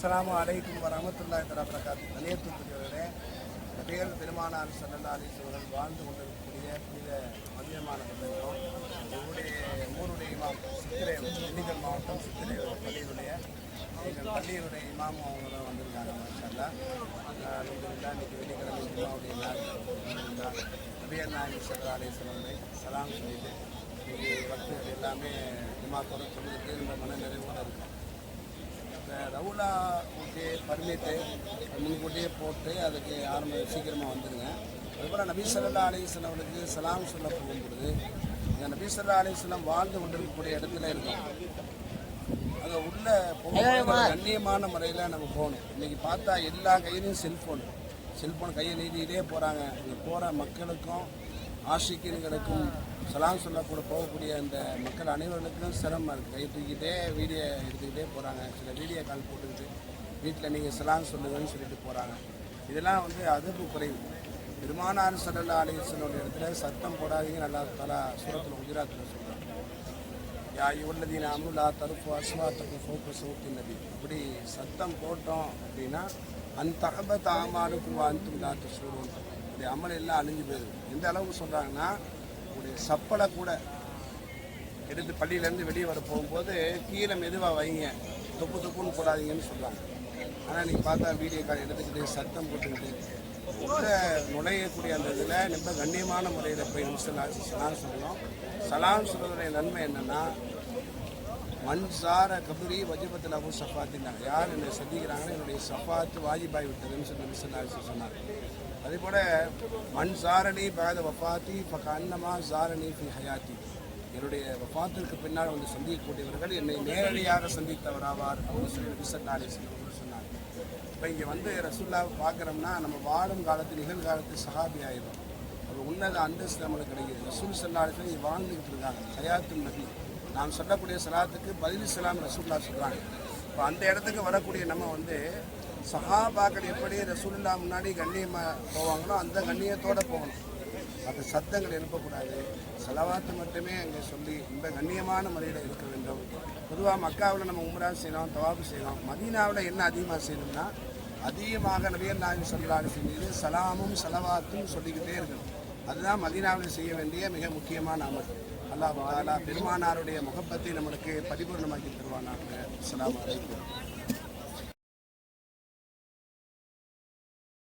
அஸ்ஸலாமு அலைக்கும் வரமத்துல்லா தஆலா பிரகாத் கணியத்துக்குரியவர்களே நபிகள் பெருமானார் ஸல்லல்லாஹு அலைஹி வாழ்ந்து கொண்டிருக்கக்கூடிய புனித மதியமான பந்தகம் எங்களுடைய ஊருடைய இமாம் சித்திரை திண்டுக்கல் மாவட்டம் சித்திரை பள்ளியினுடைய எங்கள் பள்ளியினுடைய இமாமும் அவங்க தான் வந்திருக்காங்க மாஷல்லா அல்ஹம்துலில்லாஹ் இன்னைக்கு வெள்ளிக்கிழமை இமாவுடைய நாள். நபியர் நபிகள் நாயகம் ஸல்லல்லாஹு அலைஹி சலாம் சொல்லிட்டு இன்னைக்கு வக்துகள் எல்லாமே ஜும்மாத்தோட சொல்லிட்டு இந்த மன நிறைவோடு இருக்கும். இந்த ஓகே பர்மிட்டு முன்கூட்டியே போட்டு அதுக்கு ஆரம்ப சீக்கிரமாக வந்துடுங்க அதுபோல் நபீசல்லா அலிஸ்லாம் அவர்களுக்கு சலாம் சொல்ல போகும்பொழுது இந்த நபீசல்லா அலிஸ்லாம் வாழ்ந்து கொண்டிருக்கக்கூடிய இடத்துல இருக்கும். அங்கே உள்ள போகும்போது ஒரு கண்ணியமான முறையில் நம்ம போகணும். இன்றைக்கி பார்த்தா எல்லா கையிலையும் செல்ஃபோன் செல்ஃபோன் கையை நீட்டிகிட்டே போகிறாங்க இங்கே போகிற மக்களுக்கும் ஆஷிக்கின்களுக்கும் சலாம் சொல்லக்கூட போகக்கூடிய அந்த மக்கள் அனைவர்களுக்கும் சிரமம் இருக்குது கை தூக்கிட்டே வீடியோ எடுத்துக்கிட்டே போகிறாங்க சில வீடியோ கால் போட்டுக்கிட்டு வீட்டில் நீங்கள் சலாம் சொல்லுங்கன்னு சொல்லிட்டு போகிறாங்க இதெல்லாம் வந்து அதப்பு குறைவு. பெருமானார் சடல் ஆலயத்தினுடைய இடத்துல சத்தம் போடாதீங்க. நல்லா தலா சூரத்தில் குஜராத்தில் சொல்கிறாங்க யா உள்ளதீன அமுலா தருப்பு அஸ்வாத்தக்கு ஃபோக்கு சோக்கு நதி இப்படி சத்தம் போட்டோம் அப்படின்னா அந்த தகப தாமானுக்கு வாழ்த்து இல்லாத சூழல் இப்படி அமல் எல்லாம் அழிஞ்சு போயிடும் எந்த அளவுக்கு சொல்கிறாங்கன்னா உங்களுடைய சப்பலை கூட எடுத்து பள்ளியிலேருந்து வெளியே வர போகும்போது கீழே மெதுவாக வைங்க தொப்பு தொப்புன்னு போடாதீங்கன்னு சொல்கிறாங்க ஆனால் நீங்கள் பார்த்தா வீடியோ கால் எடுத்துக்கிட்டு சத்தம் போட்டுக்கிட்டு உள்ள நுழையக்கூடிய அந்த இதில் ரொம்ப கண்ணியமான முறையில் போய் சலாம் சலாம் சொல்லணும். சலாம் சொல்கிறதுடைய நன்மை என்னென்னா மண்சார கபுரி வஜிபத்தில் அபு சஃபாத்தின்னாங்க. யார் என்னை சந்திக்கிறாங்கன்னு என்னுடைய சஃபாத்து வாஜிபாய் விட்டதுன்னு சொல்லி மிஸ்லாசி சொன்னார் அதே போல் மண் சாரணி பாத வஃபாத்தி பக்க அன்னமா சாரணி ஃபி ஹயாத்தி. என்னுடைய வஃபாத்திற்கு பின்னால் வந்து சந்திக்கக்கூடியவர்கள் என்னை நேரடியாக சந்தித்தவராவார் அப்படின்னு சொல்லி விசல்லாலி சொன்னார் இப்போ இங்கே வந்து ரசுல்லாவை பார்க்குறோம்னா நம்ம வாழும் காலத்து நிகழ்காலத்து சஹாபி ஆயிடும் ஒரு உன்னத அந்தஸ்து நம்மளுக்கு கிடைக்கிது. ரசூல் சல்லாலத்தில் இங்கே வாழ்ந்துக்கிட்டு இருக்காங்க. ஹயாத்து நபி. நாம் சொல்லக்கூடிய சலாத்துக்கு பதில் சலாம் ரசூல்லா சொல்கிறாங்க இப்போ அந்த இடத்துக்கு வரக்கூடிய நம்ம வந்து சஹாபாக்கள் எப்படி ரசூல்லா முன்னாடி கண்ணியமாக போவாங்களோ அந்த கண்ணியத்தோடு போகணும். மற்ற சத்தங்கள் எழுப்பக்கூடாது. செலவாத்து மட்டுமே அங்கே சொல்லி ரொம்ப கண்ணியமான முறையில் இருக்க வேண்டும். பொதுவாக மக்காவில் நம்ம உம்ரா செய்யலாம் தவாப்பு செய்யலாம் மதீனாவில் என்ன அதிகமாக செய்யணும்னா அதிகமாக நபியர் நாயகம் சல்லாஹ் மீது சலாமும் செலவாத்தும் சொல்லிக்கிட்டே இருக்கணும். அதுதான் மதீனாவில் செய்ய வேண்டிய மிக முக்கியமான அமல். அல்லாஹ் பெருமானாருடைய முகப்பத்தை நம்மளுக்கு பரிபூர்ணமாக்கி தருவானாங்க அஸ்ஸலாமு அலைக்கும்